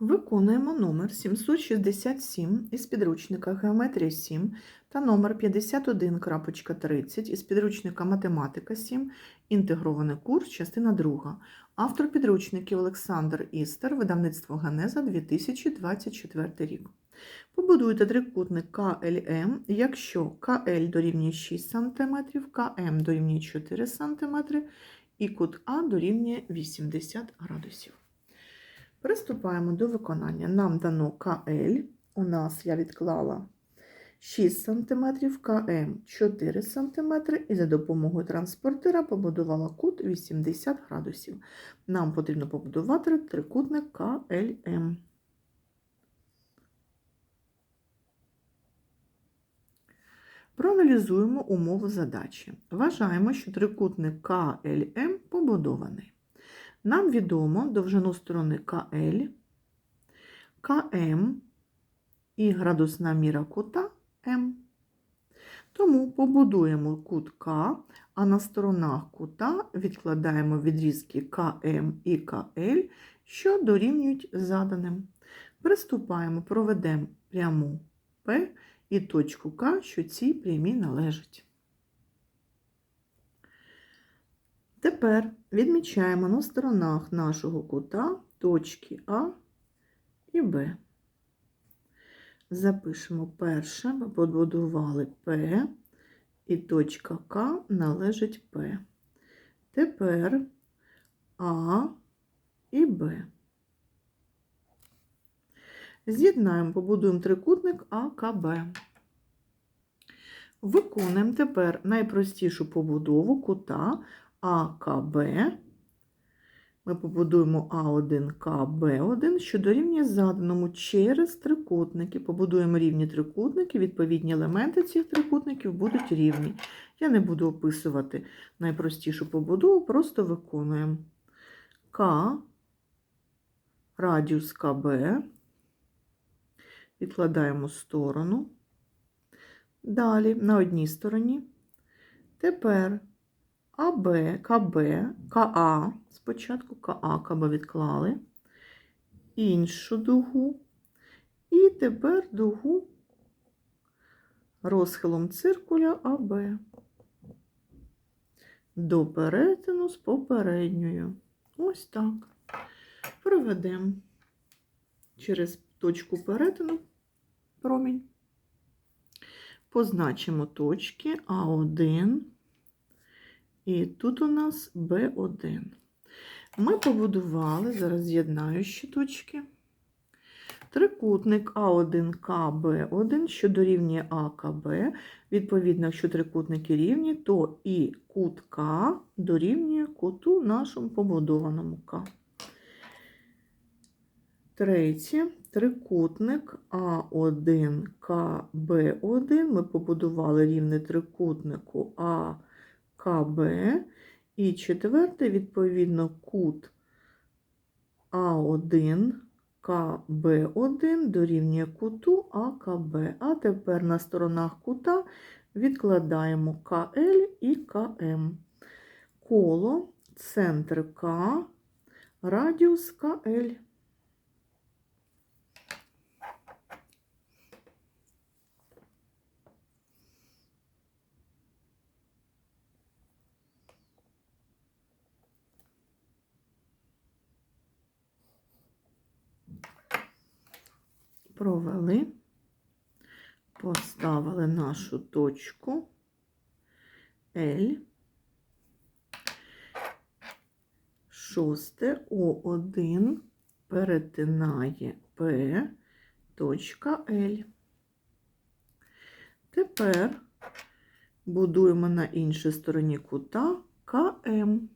Виконуємо номер 767 із підручника Геометрія 7 та номер 51.30 із підручника Математика 7, інтегрований курс, частина 2. Автор підручників Олександр Істер, видавництво Ганеза 2024 рік. Побудуйте трикутник КЛМ, якщо КЛ дорівнює 6 см, КМ дорівнює 4 см і кут А дорівнює 80 градусів. Приступаємо до виконання. Нам дано КЛ. У нас я відклала 6 см, КМ 4 см і за допомогою транспортира побудувала кут 80 градусів. Нам потрібно побудувати трикутник КЛМ. Проаналізуємо умову задачі. Вважаємо, що трикутник КЛМ побудований. Нам відомо довжину сторони КЛ, КМ і градусна міра кута М. Тому побудуємо кут К, а на сторонах кута відкладаємо відрізки КМ і КЛ, що дорівнюють заданим. Приступаємо, проведемо пряму П і точку К, що цій прямій належить. Тепер відмічаємо на сторонах нашого кута точки А і Б. Запишемо перше, ми побудували П, і точка К належить П. Тепер А і Б. З'єднаємо, побудуємо трикутник АКБ. Виконуємо тепер найпростішу побудову кута АКБ. Ми побудуємо А1, КБ1, що дорівнює заданому через трикутники. Побудуємо рівні трикутники, відповідні елементи цих трикутників будуть рівні. Я не буду описувати найпростішу побудову, просто виконуємо К, радіус КБ, відкладаємо сторону. Далі на одній стороні. Тепер АБ, КБ, КА, спочатку КА, КБ відклали, іншу дугу, і тепер дугу розхилом циркуля АБ до перетину з попередньою. Ось так. Проведемо через точку перетину промінь. Позначимо точки А1. І тут у нас Б1. Ми побудували, зараз з'єднаю ще точки. Трикутник А1КБ1, що дорівнює АКБ. Відповідно, якщо трикутники рівні, то і кут К дорівнює куту нашому побудованому К. Третє, трикутник А1КБ1. Ми побудували рівне трикутнику А. КБ. І четверте, відповідно, кут А1, КБ1 дорівнює куту АКБ. А тепер на сторонах кута відкладаємо КЛ і КМ. Коло, центр К, радіус КЛ. Провели, поставили нашу точку L. Шосте О1 перетинає П, точка L. Тепер будуємо на іншій стороні кута КМ.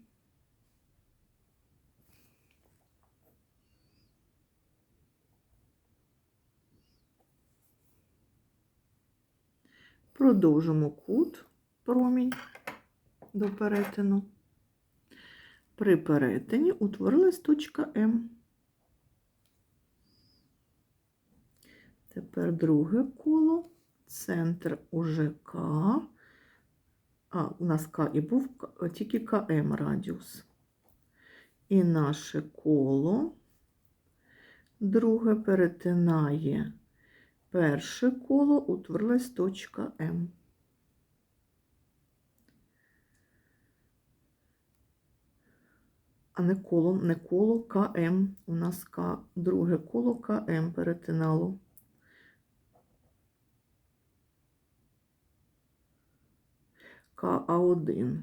Продовжимо кут промінь до перетину. При перетині утворилась точка М. Тепер друге коло, центр уже К. А, у нас К і був тільки КМ радіус. І наше коло, друге перетинає перше коло, утворилась точка М. А не коло, не коло КМ. У нас К, друге коло КМ перетинало. КА1.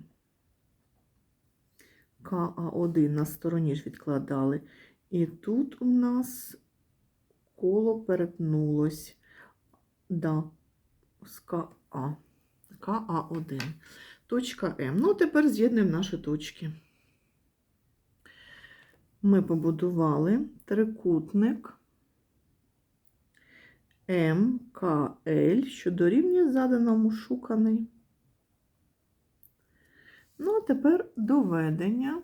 КА1 на стороні ж відкладали. І тут у нас коло перетнулось да, з КА. КА1. Точка М. Ну, тепер з'єднуємо наші точки. Ми побудували трикутник МКЛ, що дорівнює заданому шуканий. Ну, а тепер доведення.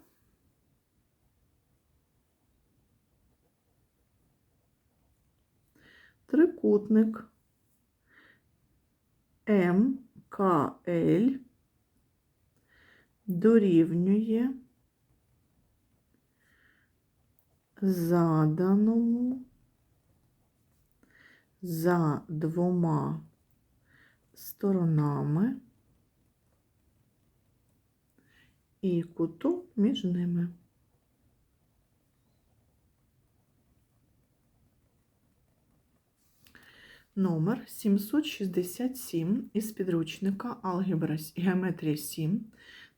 Трикутник МКЛ дорівнює заданому за двома сторонами і куту між ними. Номер 767 із підручника Алгебра Геометрія 7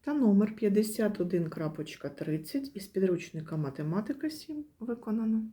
та номер 51.30 із підручника Математика 7 виконано.